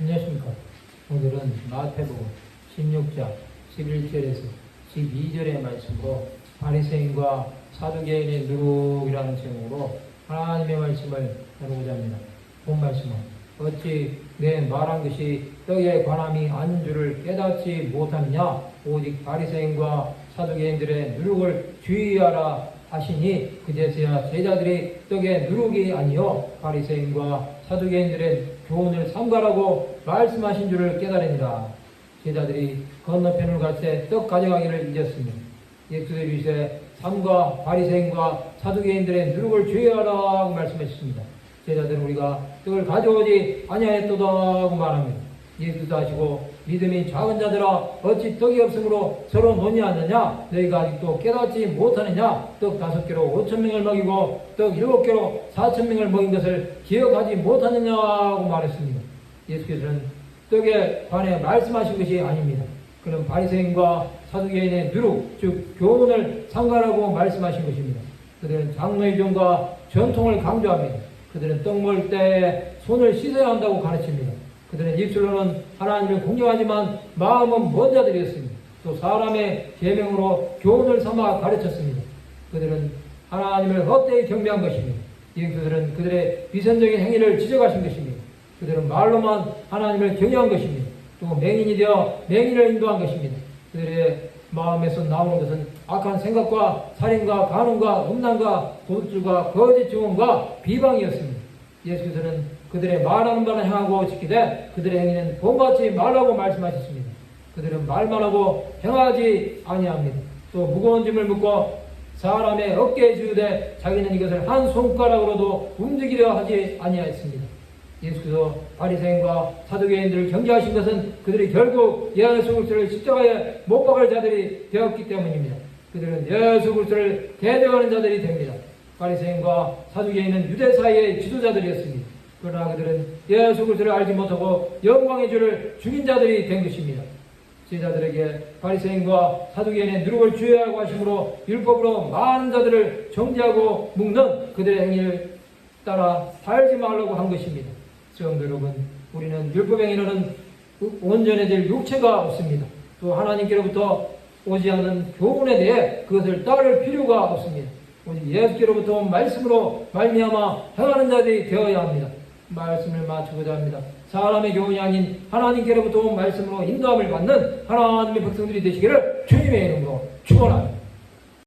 안녕하십니까. 오늘은 마태복음 16장 11절에서 12절의 말씀으로 바리새인과 사두개인의 누룩이라는 제목으로 하나님의 말씀을 다루고자 합니다. 본 말씀은 어찌 내 말한 것이 떡에 관함이 아닌 줄을 깨닫지 못하느냐 오직 바리새인과 사두개인들의 누룩을 주의하라 하시니 그제서야 제자들이 떡에 누룩이 아니요 바리새인과 사두개인들의 교훈을 삼가라고 말씀하신 줄을 깨달으니라. 제자들이 건너편을 갈 때 떡 가져가기를 잊었습니다 예수의 이세 삼가 바리새인과 사두개인들의 누룩을 주의하라고 말씀하셨습니다. 제자들은 우리가 떡을 가져오지 아니하였도다고 말합니다. 예수도 하시고 믿음이 작은 자들아 어찌 떡이 없으므로 서로 논의하느냐? 너희가 아직도 깨닫지 못하느냐? 떡 다섯 개로 오천 명을 먹이고 떡 일곱 개로 사천 명을 먹인 것을 기억하지 못하느냐고 말했습니다. 예수께서는 떡에 관해 말씀하신 것이 아닙니다. 그는 바리새인과 사두개인의 누룩 즉 교훈을 상가라고 말씀하신 것입니다. 그들은 장로의 종과 전통을 강조합니다. 그들은 떡 먹을 때 손을 씻어야 한다고 가르칩니다 그들은 입술로는 하나님을 공경하지만 마음은 먼 자들이었습니다. 또 사람의 계명으로 교훈을 삼아 가르쳤습니다. 그들은 하나님을 헛되이 경배한 것입니다. 그들은 그들의 위선적인 행위를 지적하신 것입니다. 그들은 말로만 하나님을 경외한 것입니다. 또 맹인이 되어 맹인을 인도한 것입니다. 그들의 마음에서 나오는 것은 악한 생각과 살인과 간음과 음란과 도둑질과 거짓 증언과 비방이었습니다. 예수께서는 그들의 말하는 바는 행하고 지키되 그들의 행위는 본받지 말라고 말씀하셨습니다. 그들은 말만 하고 행하지 아니합니다. 또 무거운 짐을 묶고 사람의 어깨에 지우되 자기는 이것을 한 손가락으로도 움직이려 하지 아니하였습니다. 예수께서 바리새인과 사두개인들을 경계하신 것은 그들이 결국 예수 그리스도를 십자가에 못 박을 자들이 되었기 때문입니다. 그들은 예수 그리스도를 대적하는 자들이 됩니다. 바리새인과 사두개인은 유대 사이의 지도자들이었습니다. 그러나 그들은 예수 그리스도를 알지 못하고 영광의 주를 죽인 자들이 된 것입니다. 제자들에게 바리새인과 사두개인의 누룩을 주의하고 하심으로 율법으로 많은 자들을 정죄하고 묶는 그들의 행위를 따라 살지 말라고 한 것입니다. 성도 여러분, 우리는 율법 행위로는 온전해질 육체가 없습니다. 또 하나님께로부터 오지 않는 교훈에 대해 그것을 따를 필요가 없습니다. 오직 예수께로부터 온 말씀으로 말미암아 행하는 자들이 되어야 합니다. 말씀을 마치고자 합니다. 사람의 교훈이 아닌 하나님께로부터 온 말씀으로 인도함을 받는 하나님의 백성들이 되시기를 주님의 이름으로 축원합니다.